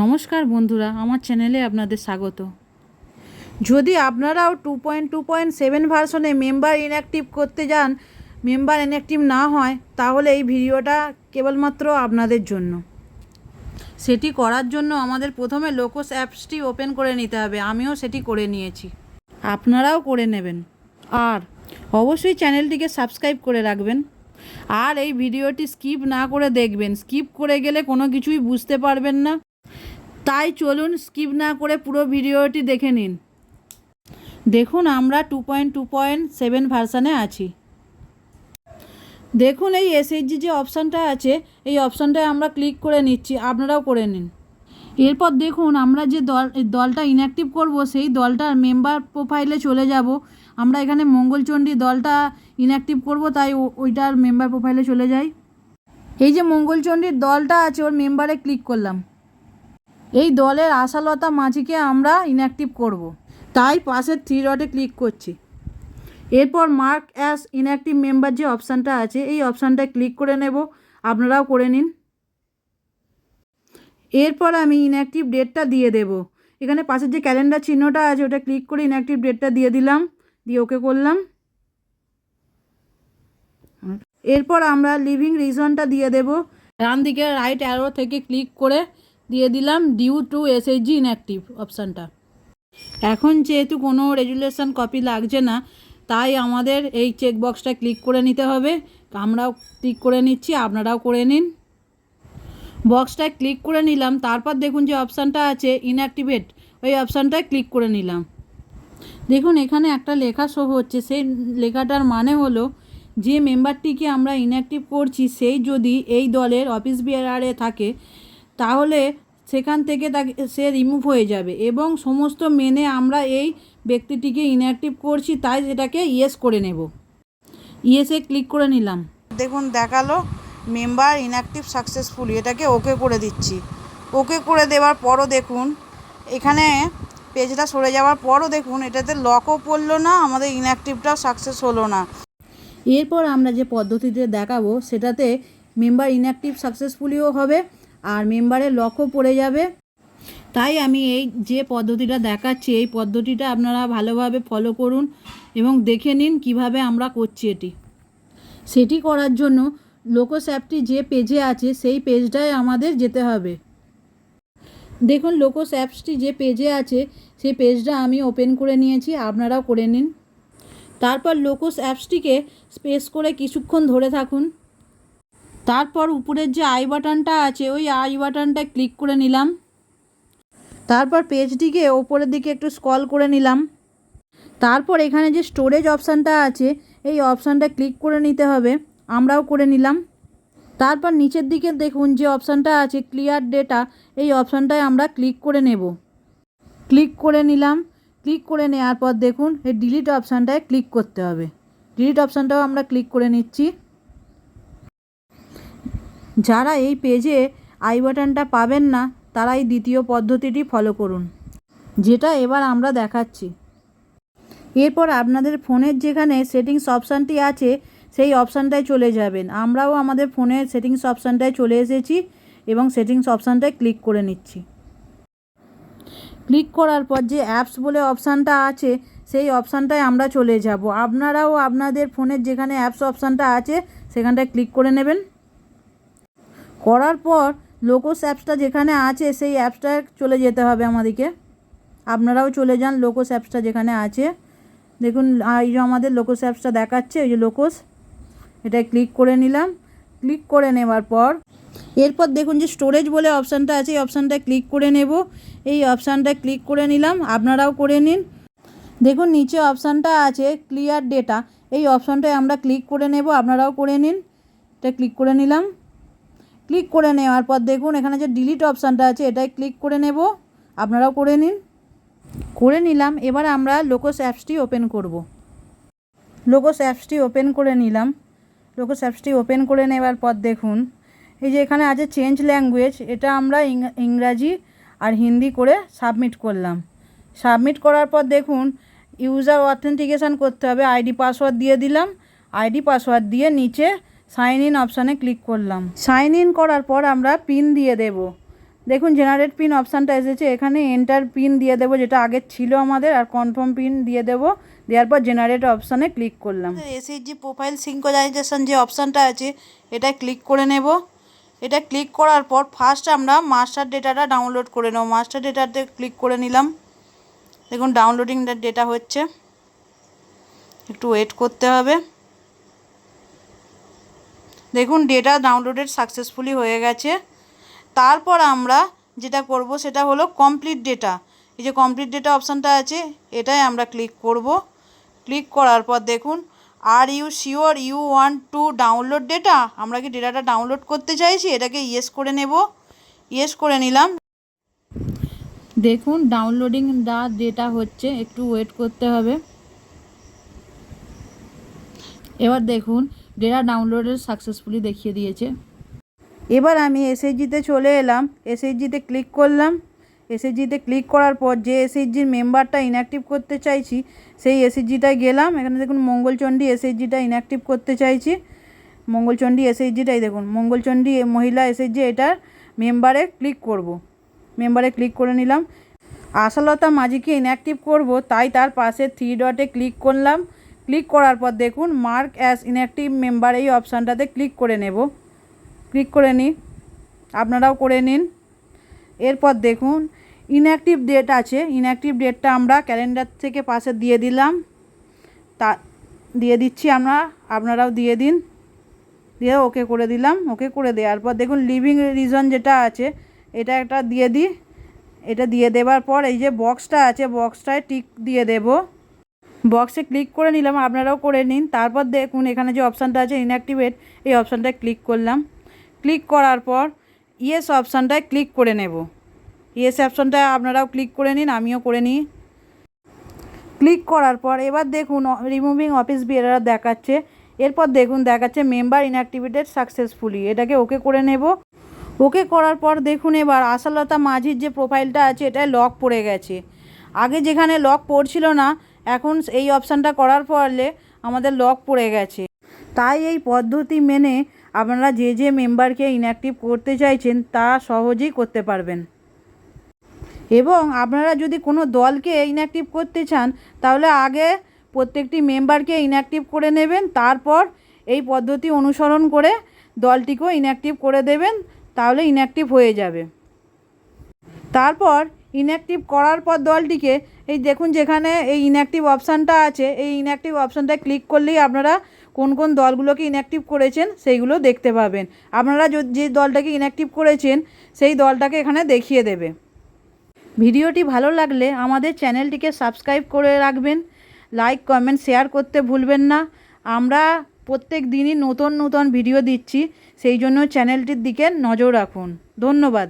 নমস্কার বন্ধুরা, আমার চ্যানেলে আপনাদের স্বাগত। যদি আপনারাও two point two point seven ভার্সনে মেম্বার ইনঅ্যাক্টিভ করতে যান মেম্বার ইনঅ্যাক্টিভ না হয়, তাহলে এই ভিডিওটা কেবলমাত্র আপনাদের জন্য। সেটি করার জন্য আমাদের প্রথমে লোকোস অ্যাপসটি ওপেন করে নিতে হবে, আমিও সেটি করে নিয়েছি। আপনারাও করে নেবেন। আর অবশ্যই চ্যানেলটিকে সাবস্ক্রাইব করে রাখবেন। আর এই ভিডিওটি স্কিপ না করে দেখবেন। স্কিপ করে গেলে কোনো কিছুই বুঝতে পারবেন না। তাই চলুন স্কিপ না করে পুরো ভিডিওটি দেখে নিন। দেখুন আমরা two point two point seven ভার্সানে আছি। দেখুন এই এসএইচজি যে অপশানটা আছে, এই অপশানটায় আমরা ক্লিক করে নিচ্ছি, আপনারাও করে নিন। এরপর দেখুন আমরা যে দল দলটা ইনঅ্যাক্টিভ করব, সেই দলটার মেম্বার প্রোফাইলে চলে যাব। আমরা এখানে মঙ্গলচণ্ডী দলটা ইনঅ্যাক্টিভ করব, তাই ওইটার মেম্বার প্রোফাইলে চলে যাই। এই যে মঙ্গলচণ্ডীর দলটা আছে, ওর মেম্বারে ক্লিক করলাম। এই দলের আশালতা মাঝিকে আমরা ইনঅ্যাক্টিভ করব। তাই পাশের থ্রি ডটে ক্লিক করছি। এরপর মার্ক অ্যাস ইনঅ্যাক্টিভ মেম্বার যে অপশানটা আছে, এই অপশানটায় ক্লিক করে নেব। আপনারাও করে নিন। এরপর আমি ইনঅ্যাক্টিভ ডেটটা দিয়ে দেব। এখানে পাশের যে ক্যালেন্ডার চিহ্নটা আছে, ওটা ক্লিক করে ইনঅ্যাক্টিভ ডেটটা দিয়ে দিলাম। দিয়ে ওকে করলাম। এরপর আমরা লিভিং রিজনটা দিয়ে দেব। ডান দিকে রাইট অ্যারো থেকে ক্লিক করে দিয়ে দিলাম ডিউ টু এসএইচজি ইনঅ্যাক্টিভ অপশানটা এখন যেহেতু কোনো রেজুলেশন কপি লাগছে না, তাই আমাদের এই চেকবক্সটা ক্লিক করে নিতে হবে। আমরাও ক্লিক করে নিচ্ছি, আপনারাও করে নিন। বক্সটায় ক্লিক করে নিলাম, তারপর দেখুন যে অপশানটা আছে ইনঅ্যাক্টিভেট ওই অপশানটায় ক্লিক করে নিলাম। দেখুন, এখানে একটা লেখা শো হচ্ছে, সেই লেখাটার মানে হলো, যে মেম্বারটিকে আমরা ইনঅ্যাক্টিভ করছি, সেই যদি এই দলের অফিস বিয়ারে থাকে, তাহলে সেখান থেকে তাকে সে রিমুভ হয়ে যাবে এবং সমস্ত মেনে আমরা এই ব্যক্তিটিকে ইনঅ্যাক্টিভ করছি তাই সেটাকে ইয়েস করে নেব। ইয়েসে ক্লিক করে নিলাম। দেখুন দেখাল মেম্বার ইনঅ্যাক্টিভ সাকসেসফুলি এটাকে ওকে করে দিচ্ছি। ওকে করে দেওয়ার পরও দেখুন এখানে পেজটা সরে যাওয়ার পরও দেখুন এটাতে লকও পড়ল না আমাদের ইনঅ্যাক্টিভটাও সাকসেস হলো না। এরপর আমরা যে পদ্ধতিতে দেখাবো সেটাতে মেম্বার ইনঅ্যাক্টিভ সাকসেসফুলিও হবে। আর মেম্বারের লকও পড়ে যাবে। তাই আমি এই যে পদ্ধতিটা দেখাচ্ছি, এই পদ্ধতিটা আপনারা ভালোভাবে ফলো করুন এবং দেখে নিন কীভাবে আমরা করছি এটি। সেটি করার জন্য লোকোস অ্যাপটি যে পেজে আছে, সেই পেজটায় আমাদের যেতে হবে। দেখুন লোকোস অ্যাপসটি যে পেজে আছে, সেই পেজটা আমি ওপেন করে নিয়েছি, আপনারাও করে নিন। তারপর লোকোস অ্যাপসটিকে স্পেস করে কিছুক্ষণ ধরে থাকুন। তারপর উপরের যে আই বাটনটা আছে, ওই আই বাটনটা ক্লিক করে নিলাম। তারপর পেজটিকে ওপরের দিকে একটু স্ক্রল করে নিলাম। তারপর এখানে যে স্টোরেজ অপশানটা আছে, এই অপশানটা ক্লিক করে নিতে হবে। আমরাও করে নিলাম। তারপর নিচের দিকে দেখুন যে অপশানটা আছে ক্লিয়ার ডেটা এই অপশানটায় আমরা ক্লিক করে নেব। ক্লিক করে নিলাম। ক্লিক করে নেওয়ার পর দেখুন, এই ডিলিট অপশানটায় ক্লিক করতে হবে। ডিলিট অপশানটাও আমরা ক্লিক করে নিচ্ছি। যারা এই পেজে আই বাটনটা পাবেন না তারা এই দ্বিতীয় পদ্ধতিটি ফলো করুন, যেটা এবার আমরা দেখাচ্ছি। এরপর আপনাদের ফোনের যেখানে সেটিংস অপশানটি আছে, সেই অপশানটায় চলে যাবেন। আমরাও আমাদের ফোনের সেটিংস অপশানটায় চলে এসেছি এবং সেটিংস অপশানটায় ক্লিক করে নিচ্ছি। ক্লিক করার পর যে অ্যাপস বলে অপশানটা আছে, সেই অপশানটায় আমরা চলে যাব। আপনারাও আপনাদের ফোনের যেখানে অ্যাপস অপশানটা আছে, সেখানটায় ক্লিক করে নেবেন। করার পর লোকোস অ্যাপসটা যেখানে আছে, সেই অ্যাপসটায় চলে যেতে হবে আমাদেরকে। আপনারাও চলে যান লোকোস অ্যাপসটা যেখানে আছে। দেখুন এই যে আমাদের লোকোস অ্যাপসটা দেখাচ্ছে, এই যে লোকোস এটায় ক্লিক করে নিলাম। ক্লিক করে নেওয়ার পর, এরপর দেখুন যে স্টোরেজ বলে অপশানটা আছে, এই অপশানটায় ক্লিক করে নেব। এই অপশানটায় ক্লিক করে নিলাম, আপনারাও করে নিন। দেখুন, নিচে অপশানটা আছে ক্লিয়ার ডেটা এই অপশানটায় আমরা ক্লিক করে নেব, আপনারাও করে নিন। এটা ক্লিক করে নিলাম। ক্লিক করে নেওয়ার পর দেখুন এখানে যে ডিলিট অপশানটা আছে এটাই ক্লিক করে নেব। আপনারাও করে নিন। করে নিলাম, এবার আমরা লোকোস অ্যাপসটি ওপেন করব। লোকোস অ্যাপসটি ওপেন করে নিলাম। লোকোস অ্যাপসটি ওপেন করে নেওয়ার পর দেখুন, এই যে এখানে আছে চেঞ্জ ল্যাঙ্গুয়েজ এটা আমরা ইংরাজি আর হিন্দি করে সাবমিট করলাম। সাবমিট করার পর দেখুন ইউজার অথেন্টিকেশান করতে হবে আইডি পাসওয়ার্ড দিয়ে দিলাম। আইডি পাসওয়ার্ড দিয়ে নিচে সাইন ইন অপশানে ক্লিক করলাম। সাইন ইন করার পর আমরা পিন দিয়ে দেব। দেখুন জেনারেট পিন অপশানটা এসেছে। এখানে এন্টার পিন দিয়ে দেবো, যেটা আগে ছিল আমাদের, আর কনফার্ম পিন দিয়ে দেবো। দেওয়ার পর জেনারেট অপশানে ক্লিক করলাম। এসএইচজি প্রোফাইল সিঙ্কোনাইজেশন যে অপশানটা আছে, এটা ক্লিক করে নেব। এটা ক্লিক করার পর ফার্স্ট আমরা মাস্টার ডেটাটা ডাউনলোড করে নেব। মাস্টার ডেটাতে ক্লিক করে নিলাম। দেখুন ডাউনলোডিং ডেটা হচ্ছে। একটু ওয়েট করতে হবে। দেখুন ডেটা ডাউনলোডেড সাকসেসফুলি হয়ে গেছে। তারপর আমরা যেটা করব, সেটা হলো কমপ্লিট ডেটা এই যে কমপ্লিট ডেটা অপশানটা আছে, এটাই আমরা ক্লিক করব। ক্লিক করার পর দেখুন are you sure you want to download data আমরা কি ডেটাটা ডাউনলোড করতে চাইছি? এটাকে ইয়েস করে নেব। ইয়েস করে নিলাম। দেখুন ডাউনলোডিং দা ডেটা হচ্ছে, একটু ওয়েট করতে হবে। এবার দেখুন ডেটা ডাউনলোডের সাকসেসফুলি দেখিয়ে দিয়েছে। এবার আমি এসএইচজিতে চলে এলাম। এসএইচজিতে ক্লিক করলাম। এসএইচজিতে ক্লিক করার পর যে এসএইচজির মেম্বারটা ইনঅ্যাক্টিভ করতে চাইছি, সেই এসএইচজিটায় গেলাম। এখানে দেখুন মঙ্গলচণ্ডী এসএইচজিটা ইনঅ্যাক্টিভ করতে চাইছি। মঙ্গলচণ্ডী এসএইচজিটাই দেখুন। মঙ্গলচণ্ডী মহিলা এসএইচজি এটার মেম্বারে ক্লিক করব। মেম্বারে ক্লিক করে নিলাম। আশালতা মাঝিকে ইনঅ্যাক্টিভ করব, তাই তার পাশে থ্রি ডটে ক্লিক করলাম। ক্লিক করার পর দেখুন মার্ক অ্যাজ ইনঅ্যাক্টিভ মেম্বার এই অপশানটাতে ক্লিক করে নেব। ক্লিক করে নিই আপনারাও করে নিন। এরপর দেখুন ইনঅ্যাক্টিভ ডেট আছে ইনঅ্যাক্টিভ ডেটটা আমরা ক্যালেন্ডার থেকে পাশে দিয়ে দিলাম। তা, দিয়ে দিচ্ছি আমরা, আপনারাও দিয়ে দিন। দিয়ে ওকে করে দিলাম, ওকে করে দেওয়ার পর দেখুন লিভিং রিজন যেটা আছে, এটা একটা দিয়ে দিই। এটা দিয়ে দেওয়ার পর এই যে বক্সটা আছে বক্সটায় টিক দিয়ে দেব। বক্সে ক্লিক করে নিলাম, আপনারাও করে নিন। তারপর দেখুন, এখানে যে অপশানটা আছে ইনঅ্যাক্টিভেট এই অপশানটায় ক্লিক করলাম। ক্লিক করার পর ইয়েস অপশানটায় ক্লিক করে নেব। ইয়েস অপশানটায় আপনারাও ক্লিক করে নিন, আমিও করে নিই। ক্লিক করার পর, এবার দেখুন রিমুভিং অফিস বিয়ারার দেখাচ্ছে। এরপর দেখুন, দেখাচ্ছে মেম্বার ইনঅ্যাক্টিভেটেড সাকসেসফুলি এটাকে ওকে করে নেব। ওকে করার পর দেখুন, এবার আশালতা মাঝির যে প্রোফাইলটা আছে, এটায় লক পড়ে গেছে। আগে যেখানে লক পড়ছিল না এখন এই অপশানটা করার ফলে আমাদের লক পড়ে গেছে। তাই এই পদ্ধতি মেনে আপনারা যে যে মেম্বারকে ইনঅ্যাক্টিভ করতে চাইছেন, তা সহজেই করতে পারবেন। এবং আপনারা যদি কোনো দলকে ইনঅ্যাক্টিভ করতে চান, তাহলে আগে প্রত্যেকটি মেম্বারকে ইনঅ্যাক্টিভ করে নেবেন, তারপর এই পদ্ধতি অনুসরণ করে দলটিকেও ইনঅ্যাক্টিভ করে দেবেন, তাহলে ইনঅ্যাক্টিভ হয়ে যাবে। তারপর ইনঅ্যাক্টিভ করার পর দলটিকে, এই দেখুন যেখানে এই ইনঅ্যাক্টিভ অপশানটা আছে, এই ইনঅ্যাক্টিভ অপশানটায় ক্লিক করলেই আপনারা কোন কোন দলগুলোকে ইনঅ্যাক্টিভ করেছেন সেইগুলো দেখতে পাবেন। আপনারা যে দলটাকে ইনঅ্যাক্টিভ করেছেন, সেই দলটাকে এখানে দেখিয়ে দেবে। ভিডিওটি ভালো লাগলে আমাদের চ্যানেলটিকে সাবস্ক্রাইব করে রাখবেন লাইক কমেন্ট শেয়ার করতে ভুলবেন না। আমরা প্রত্যেক দিনই নতুন নতুন ভিডিও দিচ্ছি, সেই জন্য চ্যানেলটির দিকে নজর রাখুন। ধন্যবাদ।